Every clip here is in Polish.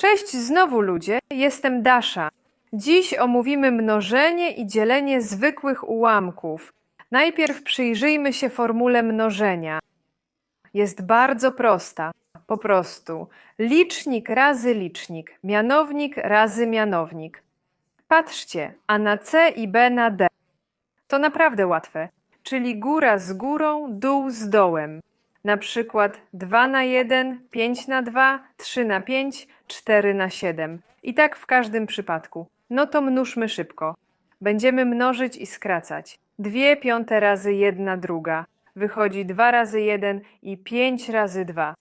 Cześć znowu ludzie, jestem Dasza. Dziś omówimy mnożenie i dzielenie zwykłych ułamków. Najpierw przyjrzyjmy się formule mnożenia. Jest bardzo prosta. Po prostu licznik razy licznik, mianownik razy mianownik. Patrzcie, a na C i B na D. To naprawdę łatwe, czyli góra z górą, dół z dołem. Na przykład 2 na 1, 5 na 2, 3 na 5, 4 na 7. I tak w każdym przypadku. No to mnóżmy szybko. Będziemy mnożyć i skracać. 2 piąte razy 1 druga. Wychodzi 2 razy 1 i 5 razy 2.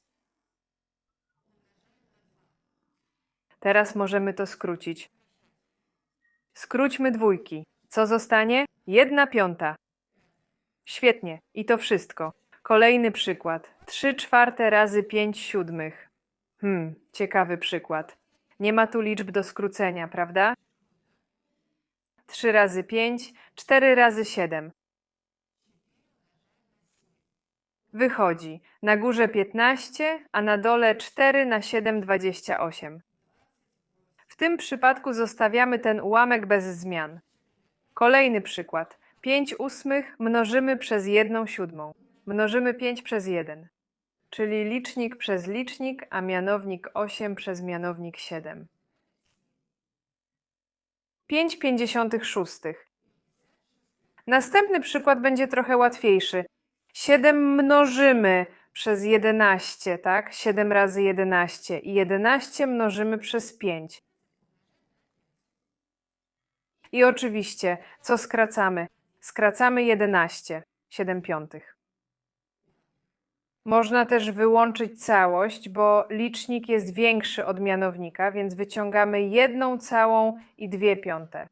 Teraz możemy to skrócić. Skróćmy dwójki. Co zostanie? Jedna piąta. Świetnie. I to wszystko. Kolejny przykład. 3 czwarte razy 5 siódmych. Hmm, ciekawy przykład. Nie ma tu liczb do skrócenia, prawda? 3 razy 5, 4 razy 7. Wychodzi na górze 15, a na dole 4 na 7 28. W tym przypadku zostawiamy ten ułamek bez zmian. Kolejny przykład. 5 ósmych mnożymy przez 1 siódmą. Mnożymy 5 przez 1, czyli licznik przez licznik, a mianownik 8 przez mianownik 7. 5 56. Następny przykład będzie trochę łatwiejszy. 7 mnożymy przez 11, tak? 7 razy 11 i 11 mnożymy przez 5. I oczywiście, co skracamy? Skracamy 11, 7 piątych. Można też wyłączyć całość, bo licznik jest większy od mianownika, więc wyciągamy jedną całą i dwie piąte.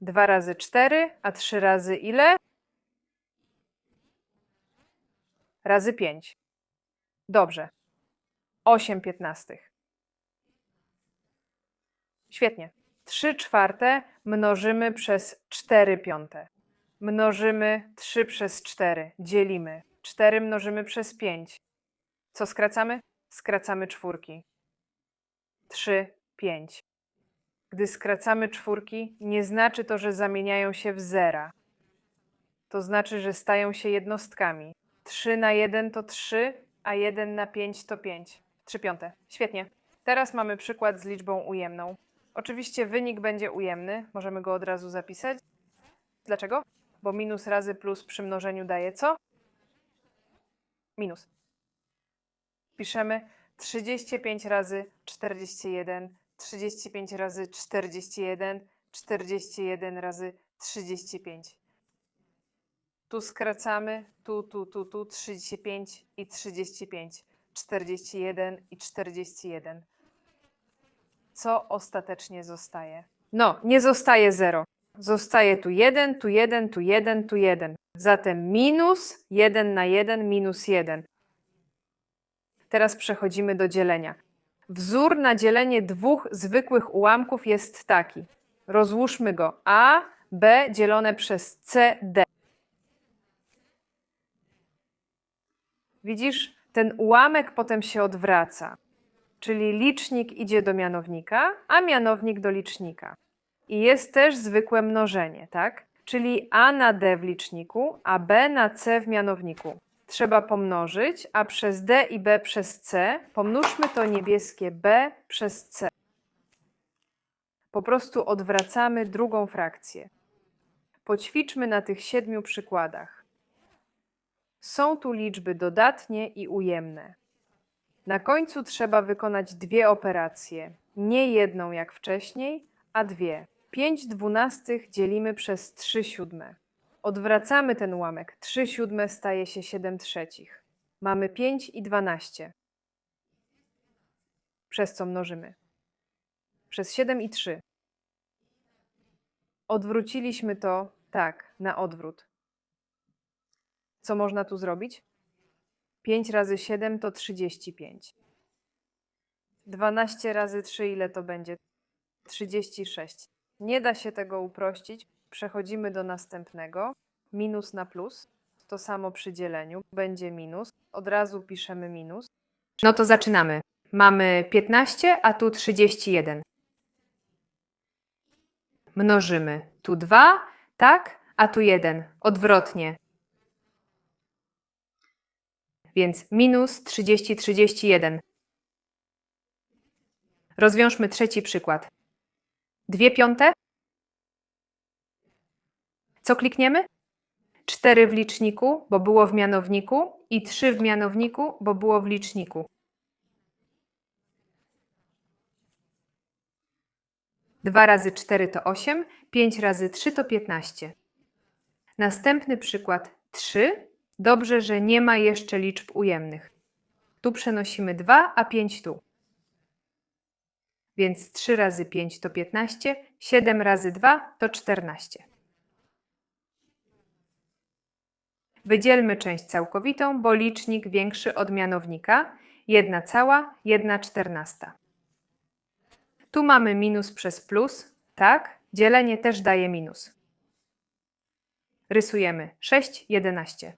2 razy 4, a 3 razy ile? Razy 5. Dobrze. 8 piętnastych. Świetnie. 3 czwarte mnożymy przez 4 piąte. Mnożymy 3 przez 4. Dzielimy. 4 mnożymy przez 5. Co skracamy? Skracamy czwórki. 3, 5. Gdy skracamy czwórki, nie znaczy to, że zamieniają się w zera. To znaczy, że stają się jednostkami. 3 na 1 to 3, a 1 na 5 to 5. 3 piąte. Świetnie. Teraz mamy przykład z liczbą ujemną. Oczywiście wynik będzie ujemny, możemy go od razu zapisać. Dlaczego? Bo minus razy plus przy mnożeniu daje co? Minus. Piszemy 35 razy 41, 35 razy 41, 41 razy 35. Tu skracamy, tu, tu, tu, tu 35 i 35, 41 i 41 co ostatecznie zostaje? No, nie zostaje 0. Zostaje tu 1, tu 1, tu 1, tu 1. Zatem minus 1 na 1 minus 1. Teraz przechodzimy do dzielenia. Wzór na dzielenie dwóch zwykłych ułamków jest taki. Rozłóżmy go A, B dzielone przez C, D. Widzisz, ten ułamek potem się odwraca czyli licznik idzie do mianownika, a mianownik do licznika. I jest też zwykłe mnożenie, tak? Czyli a na d w liczniku, a b na c w mianowniku. Trzeba pomnożyć, a przez d i b przez c pomnóżmy to niebieskie b przez c. Po prostu odwracamy drugą frakcję. Poćwiczmy na tych siedmiu przykładach. Są tu liczby dodatnie i ujemne. Na końcu trzeba wykonać dwie operacje. Nie jedną jak wcześniej, a dwie. 5 dwunastych dzielimy przez 3 siódme. Odwracamy ten ułamek. 3 siódme staje się 7 trzecich. Mamy 5 i 12. Przez co mnożymy? Przez 7 i 3. Odwróciliśmy to tak, na odwrót. Co można tu zrobić? 5 razy 7 to 35. 12 razy 3 ile to będzie? 36. Nie da się tego uprościć. Przechodzimy do następnego. Minus na plus. To samo przy dzieleniu. Będzie minus. Od razu piszemy minus. No to zaczynamy. mamy 15, a tu 31. Mnożymy. Tu 2, tak, a tu 1. Odwrotnie. Więc minus 30, 31. Rozwiążmy trzeci przykład. Dwie piąte. Co klikniemy? 4 w liczniku, bo było w mianowniku i 3 w mianowniku, bo było w liczniku. 2 razy 4 to 8, 5 razy 3 to 15. Następny przykład 3. Dobrze, że nie ma jeszcze liczb ujemnych. Tu przenosimy 2, a 5 tu. Więc 3 razy 5 to 15, 7 razy 2 to 14. Wydzielmy część całkowitą, bo licznik większy od mianownika. 1 cała, 1 czternasta. Tu mamy minus przez plus, tak? Dzielenie też daje minus. Rysujemy 6, 11.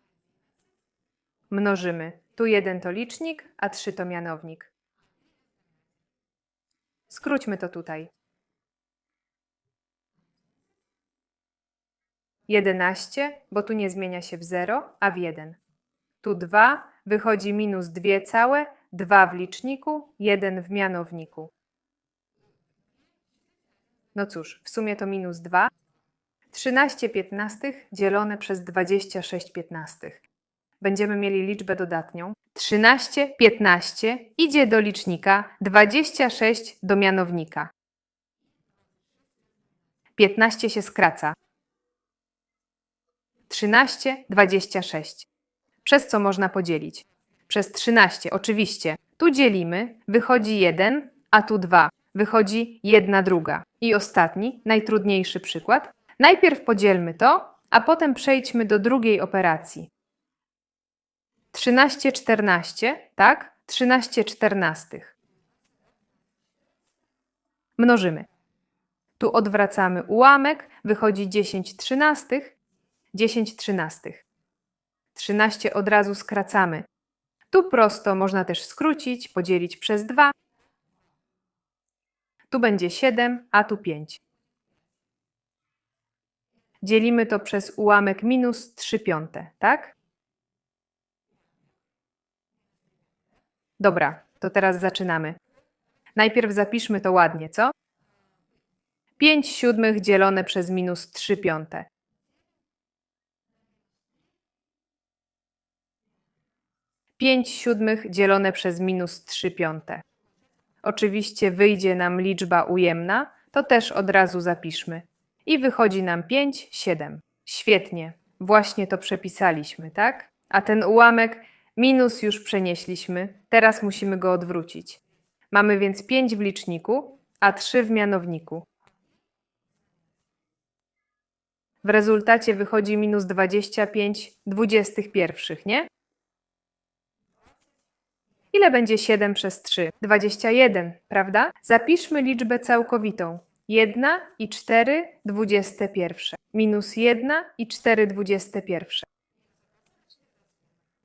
Mnożymy. Tu 1 to licznik, a 3 to mianownik. Skróćmy to tutaj. 11, bo tu nie zmienia się w 0, a w 1. Tu 2, wychodzi minus 2 całe, 2 w liczniku, 1 w mianowniku. No cóż, w sumie to minus 2. 13 piętnastych dzielone przez 26 piętnastych. Będziemy mieli liczbę dodatnią. 13, 15 idzie do licznika, 26 do mianownika. 15 się skraca. 13, 26. Przez co można podzielić? Przez 13, oczywiście. Tu dzielimy, wychodzi 1, a tu 2. Wychodzi 1 druga. I ostatni, najtrudniejszy przykład. Najpierw podzielmy to, a potem przejdźmy do drugiej operacji. 13 14, tak? 13 czternastych. Mnożymy. Tu odwracamy ułamek, wychodzi 10 trzynastych, 10 trzynastych. 13 od razu skracamy. Tu prosto można też skrócić, podzielić przez 2. Tu będzie 7, a tu 5. Dzielimy to przez ułamek minus 3 piąte, tak? Dobra, to teraz zaczynamy. Najpierw zapiszmy to ładnie, co? 5 siódmych dzielone przez minus 3 piąte. Pięć siódmych dzielone przez minus 3 piąte. Oczywiście wyjdzie nam liczba ujemna, to też od razu zapiszmy. I wychodzi nam 5, 7. Świetnie, właśnie to przepisaliśmy, tak? A ten ułamek minus już przenieśliśmy, teraz musimy go odwrócić. Mamy więc 5 w liczniku, a 3 w mianowniku. W rezultacie wychodzi minus 25 dwudziestych pierwszych, nie? Ile będzie 7 przez 3? 21, prawda? Zapiszmy liczbę całkowitą. 1 i 4 dwudzieste pierwsze. Minus 1 i 4 dwudzieste pierwsze.